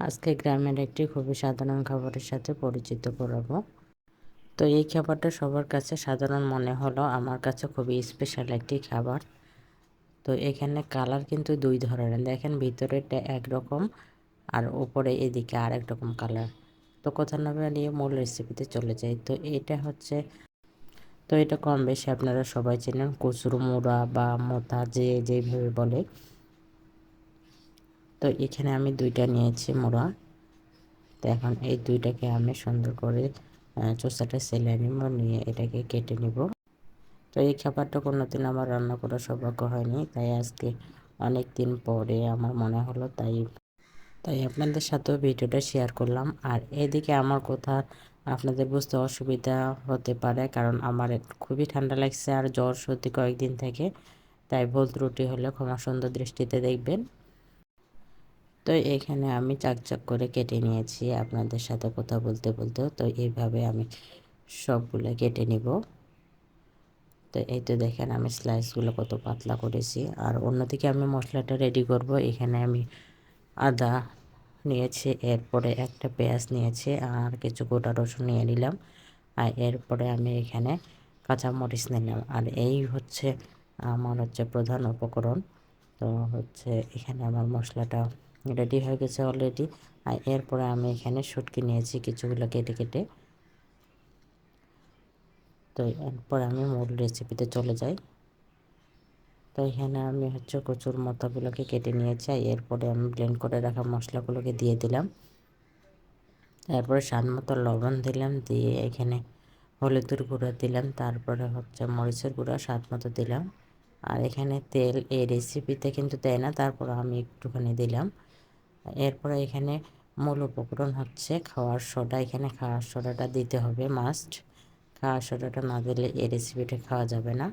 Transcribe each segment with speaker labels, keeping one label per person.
Speaker 1: আজকে গ্রামের একটি খুবই সাধারণ খাবারের সাথে পরিচিত করাবো। তো এই খাবারটা সবার কাছে সাধারণ মনে হলো, আমার কাছে খুবই স্পেশাল একটি খাবার। তো এখানে কালার কিন্তু দুই ধরনের, দেখেন ভিতরেটা একরকম আর ওপরে এদিকে আর রকম কালার তো কথা না নিয়ে মূল রেসিপিতে চলে যাই। তো এটা হচ্ছে, তো এটা কম বেশি আপনারা সবাই চেনেন, কচুর মোড়া বা মোতা যে যেভাবে বলে। তো এখানে আমি দুইটা নিয়েছি মোড়া। তো এখন এই দুইটাকে আমি সুন্দর করে চোষাটা সেলাই নিব, নিয়ে এটাকে কেটে নিব। তো এই খাবারটা কোনোদিন আমার রান্না করার সৌভাগ্য হয়নি, তাই আজকে অনেক দিন পরে আমার মনে হলো তাই। তাই আপনাদের সাথেও ভিডিওটা শেয়ার করলাম। আর এদিকে আমার কথা আপনাদের বুঝতে অসুবিধা হতে পারে, কারণ আমার খুবই ঠান্ডা লাগছে আর জ্বর সর্দি কয়েকদিন থেকে, তাই ভুল ত্রুটি হলে ক্ষমা সুন্দর দৃষ্টিতে দেখবেন। তো এখানে আমি চাকচাক করে কেটে নিয়েছি, আপনাদের সাথে কথা বলতে বলতে তো এইভাবে আমি সবগুলো কেটে নিব। তো এই তো দেখেন আমি স্লাইসগুলো কত পাতলা করেছি। আর অন্যদিকে আমি মশলাটা রেডি করব। এখানে আমি আদা নিয়েছি, এরপরে একটা পেঁয়াজ নিয়েছি, আর কিছু গোটা রসুন নিয়ে নিলাম। আর এরপরে আমি এখানে কাঁচামরিচ নিলাম। আর এই হচ্ছে আমার হচ্ছে প্রধান উপকরণ। তো হচ্ছে এখানে আমার মশলাটা রেডি হয়ে গেছে অলরেডি আর এরপরে আমি এখানে শুটকি নিয়েছি কিছুগুলো কেটে কেটে। তো এরপর আমি মূল রেসিপিতে চলে যাই। তো এখানে আমি হচ্ছে কচুর মতাগুলোকে কেটে নিয়েছি আর এরপরে আমি ব্লেন্ড করে রাখা মশলাগুলোকে দিয়ে দিলাম। তারপরে স্বাদ মতো লবণ দিলাম, দিয়ে এখানে হলুদের গুঁড়ো দিলাম, তারপরে হচ্ছে মরিচের গুঁড়া স্বাদ মতো দিলাম। আর এখানে তেল এই রেসিপিতে কিন্তু দেয় না, তারপর আমি একটুখানি দিলাম। এরপরে এখানে মূল উপকরণ হচ্ছে খাওয়ার সোডা। এখানে খাওয়ার সোডাটা দিতে হবে মাস্ট খাওয়ার সোডাটা না দিলে এই রেসিপিটা খাওয়া যাবে না।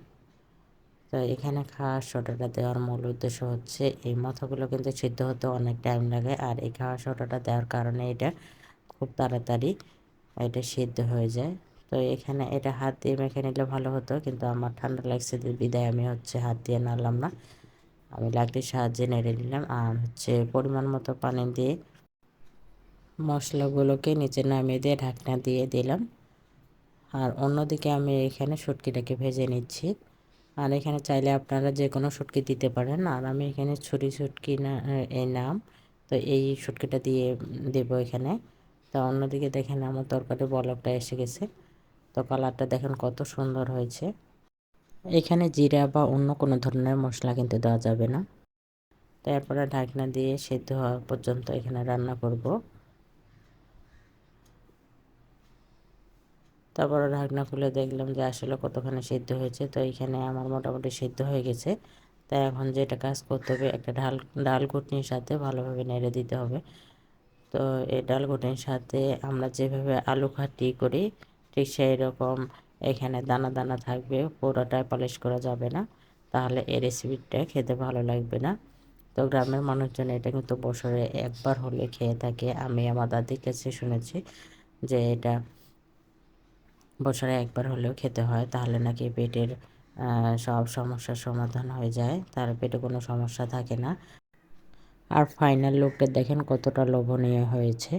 Speaker 1: তো এখানে খাওয়ার সোডাটা দেওয়ার মূল উদ্দেশ্য হচ্ছে এই মাথাগুলো কিন্তু সিদ্ধ হতে অনেক টাইম লাগে আর এই খাওয়ার সোডাটা দেওয়ার কারণে এটা খুব তাড়াতাড়ি এটা সিদ্ধ হয়ে যায়। তো এখানে এটা হাত দিয়ে মেখে নিলে ভালো হতো কিন্তু আমার ঠান্ডা লাগছে, বিদায় আমি হচ্ছে হাত দিয়ে নাড়লাম না। আমি লাকড়ির সাহায্যে নেড়ে নিলাম। আর হচ্ছে পরিমাণ মতো পানি দিয়ে মশলাগুলোকে নিচে নামিয়ে দিয়ে ঢাকনা দিয়ে দিলাম। আর অন্যদিকে আমি এখানে শুটকিটাকে ভেজে নিচ্ছি। আর এখানে চাইলে আপনারা যে কোনো শুটকি দিতে পারেন। আর আমি এখানে ছুরি শুটকি না এই নাম, তো এই শুটকিটা দিয়ে দেব এখানে। তো অন্যদিকে দেখেন আমার তরকারি বলকটা এসে গেছে। তো কালারটা দেখেন কত সুন্দর হয়েছে। এখানে জিরা বা অন্য কোনো ধরনের মশলা কিন্তু দেওয়া যাবে না। তারপরে ঢাকনা দিয়ে সেদ্ধ হওয়া পর্যন্ত এখানে রান্না করব। তারপরে ঢাকনা খুলে দেখলাম যে আসলে কতখানি সিদ্ধ হয়েছে, তো এখানে আমার মোটামুটি সেদ্ধ হয়ে গেছে। তাই এখন যেটা কাজ করতে হবে, একটা ঢাল, ডাল ঘুটনির সাথে ভালোভাবে নেড়ে দিতে হবে। তো এই ডাল ঘুটনির সাথে আমরা যেভাবে আলু খাটি করি, ঠিক সেই রকম এখানে দানা দানা থাকবে, পুরোটাই পালিশ করা যাবে না। তাহলে এই রেসিপিটা খেতে ভালো লাগবে না। তো গ্রামের মানুষজন এটা কিন্তু বছরে একবার হলে খেয়ে থাকে। আমি আমার দাদির কাছে শুনেছি যে এটা বছরে একবার হলেও খেতে হয়। তাহলে নাকি পেটের সব সমস্যার সমাধান হয়ে যায়। তার পেটে কোনো সমস্যা থাকে না। আর ফাইনাল লুকটা দেখেন কতটা লোভনীয় হয়েছে।